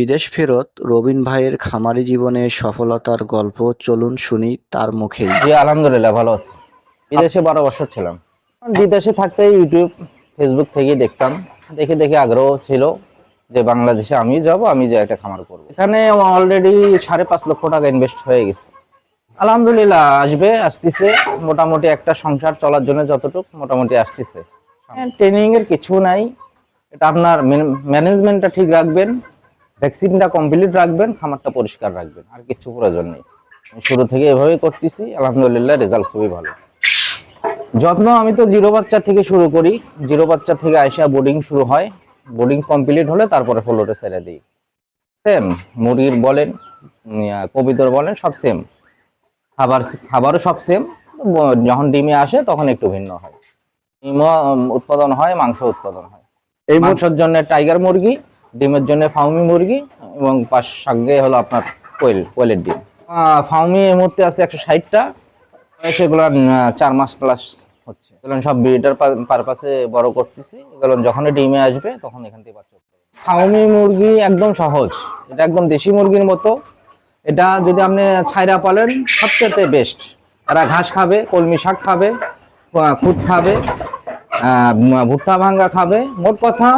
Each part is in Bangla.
বিদেশ ফেরত রবিন ভাইয়ের খামারি জীবনে সফলতার গল্প চলুন শুনি তার মুখে জি আলহামদুলিল্লাহ ভালো আছি। বিদেশে বারো বছর ছিলাম। বিদেশে থাকতে ইউটিউব ফেসবুক থেকেই দেখতাম। দেখে দেখে আগ্রহ ছিল যে বাংলাদেশে আমি যাব আমি যে একটা খামার করব। এখানে অলরেডি সাড়ে পাঁচ লক্ষ টাকা ইনভেস্ট হয়ে গেছে। আলহামদুলিল্লাহ আসবে আসতেছে। মোটামুটি একটা সংসার চলার জন্য যতটুকু মোটামুটি আসতেছে। ট্রেনিং এর কিছু নাই। এটা আপনার ম্যানেজমেন্টটা ঠিক রাখবেন। ভ্যাকসিনটা কমপ্লিট রাখবেন খামারটা পরিষ্কার রাখবেন আর কিছু প্রয়োজন নেই। আমি শুরু থেকে এভাবেই করতেছি আলহামদুলিল্লাহ রেজাল্ট খুবই ভালো। যত্ন আমি তো জিরো বাচ্চা থেকে শুরু করি। জিরো বাচ্চা থেকে আইসা বোর্ডিং শুরু হয়। বোর্ডিং কমপ্লিট হলে তারপরে ফ্লোরে ছেড়ে দিই। সেম মুরগির বলেন কবিতর বলেন সব সেম খাবার খাবারও সব সেম যখন ডিমে আসে তখন একটু ভিন্ন হয়। ডিমও উৎপাদন হয় মাংস উৎপাদন হয়। এই মাংসের জন্য টাইগার মুরগি ডিমের জন্য ফাউমি মুরগি এবং পাশ সঙ্গে হলো আপনার কোয়েল, কোয়েলের ডিম। ফাউমি এই মুহূর্তে আছে একশো ষাটটা। সেগুলো চার মাস প্লাস হচ্ছে। এগুলো সব ব্রিডার পারপাসে বড় করতেছি। এগুলো যখন ডিমে আসবে, তখন এখান থেকে বাচ্চা। ফাউমি মুরগি একদম সহজ। এটা একদম দেশি মুরগির মতো। এটা যদি আপনি ছাইরা পালেন, সবচেয়ে বেস্ট এরা ঘাস খাবে, কলমি শাক খাবে খুদ খাবে ভুট্টা ভাঙ্গা খাবে। মোট কথা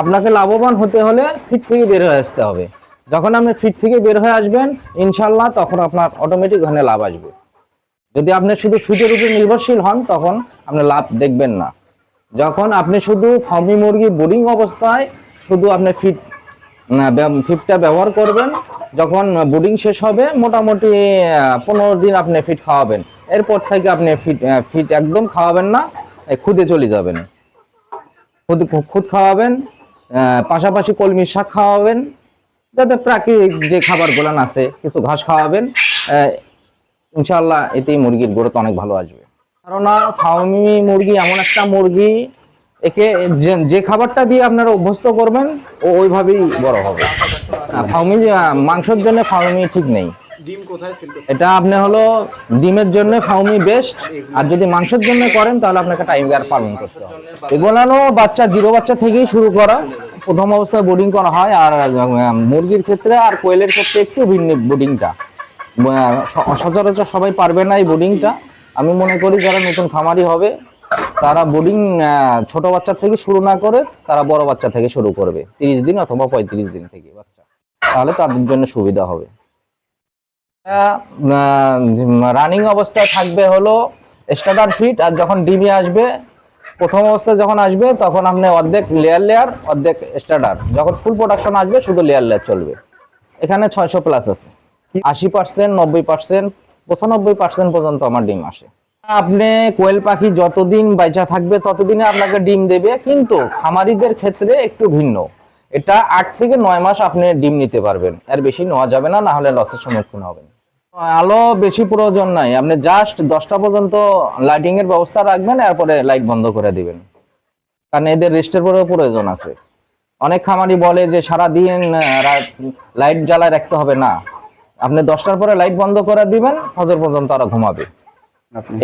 আপনাকে লাভবান হতে হলে ফিট থেকে বের হয়ে আসতে হবে। যখন আপনি ফিট থেকে বের হয়ে আসবেন ইনশাল্লাহ তখন আপনার অটোমেটিক ওখানে লাভ আসবে। যদি আপনি শুধু ফিটের উপর নির্ভরশীল হন, তখন আপনি লাভ দেখবেন না। যখন আপনি শুধু ফার্মি মুরগি বোরিং অবস্থায় শুধু আপনি ফিট ফিটটা ব্যবহার করবেন, যখন বোর্ডিং শেষ হবে, মোটামুটি পনেরো দিন আপনি ফিট খাওয়াবেন। এরপর থেকে আপনি ফিট ফিট একদম খাওয়াবেন না খুদে চলে যাবেন। খুদ খুদ খাওয়াবেন পাশাপাশি কলমি শাক খাওয়াবেন, যাতে প্রাকৃতিক যে খাবারগুলো আছে, কিছু ঘাস খাওয়াবেন ইনশাল্লাহ এতেই মুরগির গ্রোথ অনেক ভালো আসবে। কেননা ফার্মি মুরগি এমন একটা মুরগি, একে যে- খাবারটা দিয়ে আপনারা অভ্যস্ত করবেন, ও ওইভাবেই বড় হবে। ফার্মি মাংসের জন্য ফার্মি ঠিক নেই। ডিম কোথায় সেল এটা আপনি হলো ডিমের জন্য ফাউমি বেস্ট আর যদি মাংসের জন্য করেন তাহলে আপনাকে টাইগার পালন করতে হবে। এগুলানো বাচ্চা, জিরো বাচ্চা থেকেই শুরু করা। প্রথম অবস্থায় বোর্ডিং করা হয়, আর মুরগির ক্ষেত্রে আর কোয়েলের ক্ষেত্রে একটু ভিন্ন বোর্ডিংটা সচরাচর সবাই পারবে না এই বোর্ডিংটা আমি মনে করি যারা নতুন খামারি হবে, তারা বোর্ডিং ছোট বাচ্চা থেকে শুরু না করে তারা বড় বাচ্চা থেকে শুরু করবে। তিরিশ দিন অথবা পঁয়ত্রিশ দিন থেকে বাচ্চা। তাহলে তাদের জন্য সুবিধা হবে। রানিং অবস্থায় থাকবে হলো স্টার্টার ফিট আর যখন ডিমে আসবে, প্রথম অবস্থায় যখন আসবে, তখন আপনি অর্ধেক লেয়ার লেয়ার অর্ধেক স্টার্টার যখন ফুল প্রোডাকশন আসবে, শুধু লেয়ার লেয়ার চলবে। এখানে ছয়শো প্লাস আছে। আশি পার্সেন্ট নব্বই পার্সেন্ট পঁচানব্বই পার্সেন্ট পর্যন্ত আমার ডিম আসে। আপনি কোয়েল পাখি যতদিন বাইচা থাকবে, ততদিনে আপনাকে ডিম দেবে, কিন্তু খামারিদের ক্ষেত্রে একটু ভিন্ন। এটা আট থেকে নয় মাস আপনি ডিম নিতে পারবেন। এর বেশি নেওয়া যাবে না না হলে লসের সম্মুখীন হবেন। আলো বেশি প্রয়োজন নাই। আপনি জাস্ট দশটা পর্যন্ত লাইটিং এর ব্যবস্থা রাখবেন এরপরে লাইট বন্ধ করে দিবেন। কারণ এদের রেস্টের পরেও প্রয়োজন আছে। অনেক খামারি বলে যে সারা দিন লাইট জ্বালায় রাখতে হবে না। আপনি দশটার পরে লাইট বন্ধ করে দিবেন ফজর পর্যন্ত তারা ঘুমাবে।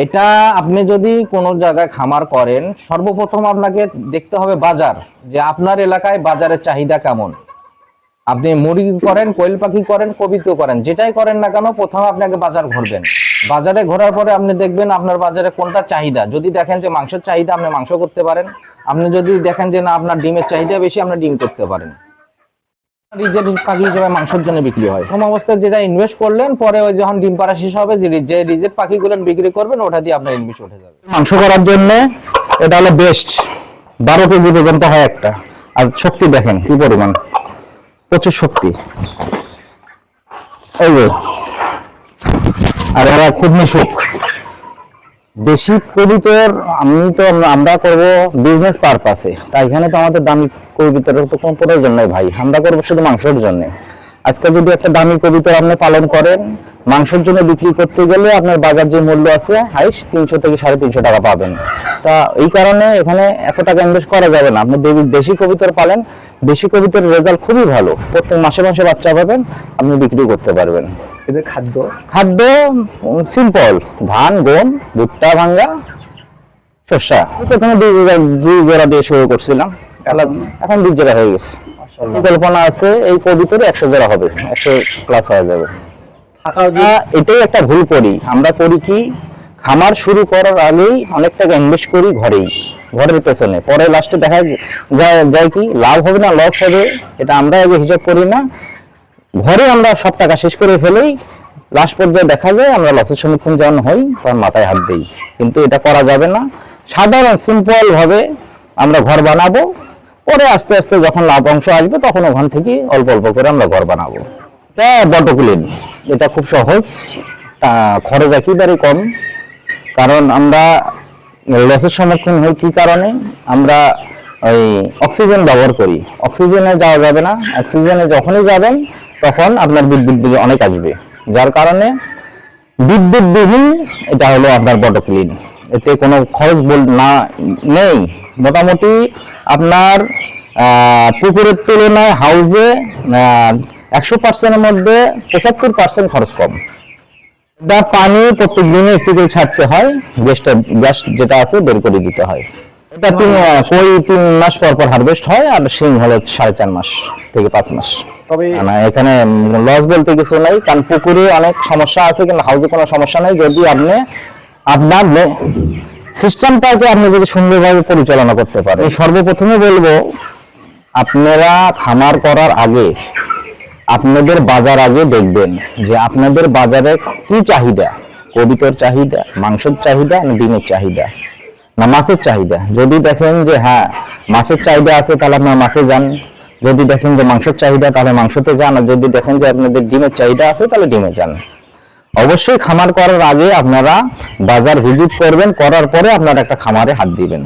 এটা আপনি যদি কোনো জায়গায় খামার করেন সর্বপ্রথম আপনাকে দেখতে হবে বাজার যে আপনার এলাকায় বাজারের চাহিদা কেমন। আপনি মুরগি করেন, কোয়েল পাখি করেন কবিত করেন, যেটাই করেন না কেন প্রথমে আপনাকে বাজার ঘুরবেন। বাজারে ঘোরার পরে আপনি দেখবেন আপনার বাজারে কোনটা চাহিদা। যদি দেখেন যে মাংসের চাহিদা আপনি মাংস করতে পারেন, আপনি যদি দেখেন যে না, আপনার ডিমের চাহিদা বেশি, আপনি ডিম করতে পারেন। রিজেক্ট পাখি হিসেবে মাংসের জন্য বিক্রি হয়। প্রথম অবস্থায় যেটা ইনভেস্ট করলেন, পরে ওই যখন ডিম পাড়া শেষ হবে, যে যে রিজেক্ট পাখিগুলো বিক্রি করবেন, ওটা দিয়ে আপনার ইনভেস্ট উঠে যাবে। মাংস করার জন্য এটা হলো বেস্ট বারো কেজি পর্যন্ত হয় একটা। আর শক্তি দেখেন কি পরিমাণ। প্রচুর শক্তি। আর এরা খুব মিশুক দেশি কবিতর আমি তো আমরা করব বিজনেস পারপাসে তাই এখানে তো আমাদের দামি কবিতরের তো কোনো প্রয়োজন নাই ভাই। আমরা করব শুধু মাংসের জন্য। আজকে যদি একটা দামি কবিতর আপনি পালন করেন মাংসের জন্য বিক্রি করতে গেলে আপনার বাজার যে মূল্য আছে হাইস তিনশো থেকে সাড়ে তিনশো টাকা পাবেন। তা এই কারণে এখানে এত টাকা ইনভেস্ট করা যাবে না। আপনি দেবী- দেশি কবিতর পালেন দেশি কবিতার রেজাল্ট খুবই ভালো। প্রত্যেক মাসে মাসে বাচ্চা পাবেন আপনি বিক্রি করতে পারবেন। এদের খাদ্য? খাদ্য সিম্পল ধান গম ভুট্টা ভাঙ্গা শস্যা প্রথমে দুই জোড়া দিয়ে শুরু করছিলাম। এখন দুই জোড়া হয়ে গেছে। পরিকল্পনা আছে এই কবিতরে একশো জোড়া হবে একশো প্লাস হয়ে যাবে। এটাই একটা ভুল করি। আমরা করি কি খামার শুরু করার আগেই অনেক টাকা ইনভেস্ট করি ঘরেই ঘরের পেছনে। পরে লাস্টে দেখা যায় যায় কি লাভ হবে না লস হবে এটা আমরা আগে হিসাব করি না। ঘরে আমরা সব টাকা শেষ করে ফেলেই লাস্ট পর্যায়ে দেখা যায় আমরা লসের সম্মুখীন যখন হই তখন মাথায় হাত দিই। কিন্তু এটা করা যাবে না। সাধারণ সিম্পল ভাবে আমরা ঘর বানাবো পরে আস্তে আস্তে যখন লাভ অংশ আসবে, তখন ওখান থেকে অল্প অল্প করে আমরা ঘর বানাবো। এটা বটকুলিন এটা খুব সহজ। খরচ একেবারে কম, কারণ আমরা লসের সম্মুখীন হই কি কারণে? আমরা ওই অক্সিজেন ব্যবহার করি। অক্সিজেনে যাওয়া যাবে না। অক্সিজেনে যখনই যাবেন, তখন আপনার বিদ্যুৎ বিল অনেক আসবে। যার কারণে বিদ্যুৎ বিহীন এটা হলো আপনার বটক্লিন এতে কোনো খরচ বল না নেই। মোটামুটি আপনার পুকুরের তুলনায় হাউসে একশো পার্সেন্টের মধ্যে পঁচাত্তর পার্সেন্ট খরচ কম। বা পানি প্রত্যেক দিনে একটু করে ছাড়তে হয় গ্যাসটা গ্যাস যেটা আছে বের করে দিতে হয়। এটা তিন কই তিন মাস পর পর হারভেস্ট হয় আর শিং হলো সাড়ে চার মাস থেকে পাঁচ মাস। তবে না এখানে লস বলতে কিছু নাই কারণ পুকুরে অনেক সমস্যা আছে কিন্তু হাউসে কোনো সমস্যা নাই। যদি আপনি আপনার সিস্টেমটাকে আপনি যদি সুন্দরভাবে পরিচালনা করতে পারেন। সর্বপ্রথমে বলব, আপনারা খামার করার আগে আপনাদের বাজার আগে দেখবেন যে আপনাদের বাজারে কি চাহিদা। কবিতর চাহিদা, মাংসের চাহিদা, না ডিমের চাহিদা? না মাছের চাহিদা? যদি দেখেন যে হ্যাঁ মাছের চাহিদা আছে, তাহলে আপনার মাছে যান। যদি দেখেন যে মাংসের চাহিদা, তাহলে মাংসতে যান। আর যদি দেখেন যে আপনাদের ডিমের চাহিদা আছে, তাহলে ডিমে যান। অবশ্যই খামার করার আগে আপনারা বাজার ভিজিট করবেন, করার পরে আপনারা একটা খামারে হাত দিবেন।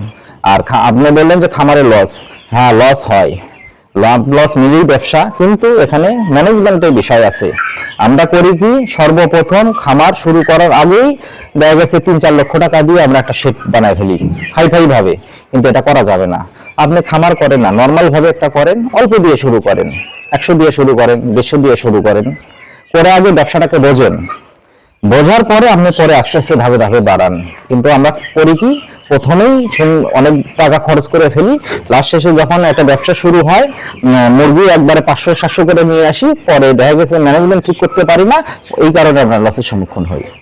আর আপনি বললেন যে খামারে লস হ্যাঁ লস হয়। লাভ লস মিলেই ব্যবসা, কিন্তু এখানে ম্যানেজমেন্টের বিষয় আছে। আমরা করি কি, সর্বপ্রথম খামার শুরু করার আগেই দেখা গেছে তিন চার লক্ষ টাকা দিয়ে আমরা একটা শেড বানায় ফেলি হাই ফাই ভাবে, কিন্তু এটা করা যাবে না। আপনি খামার করেন না নর্মাল ভাবে একটা করেন, অল্প দিয়ে শুরু করেন, একশো দিয়ে শুরু করেন, দেড়শো দিয়ে শুরু করেন। করে আগে ব্যবসাটাকে বোঝেন। বোঝার পরে আপনি পরে আস্তে আস্তে ধাপে ধাপে বাড়ান। কিন্তু আমরা করি কি? প্রথমেই অনেক টাকা খরচ করে ফেলি। লাস্ট শেষে যখন একটা ব্যবসা শুরু হয় মুরগি একবারে পাঁচশো, সাতশো করে নিয়ে আসি। পরে দেখা গেছে ম্যানেজমেন্ট ঠিক করতে পারি না। এই কারণে আমরা লসের সম্মুখীন হই।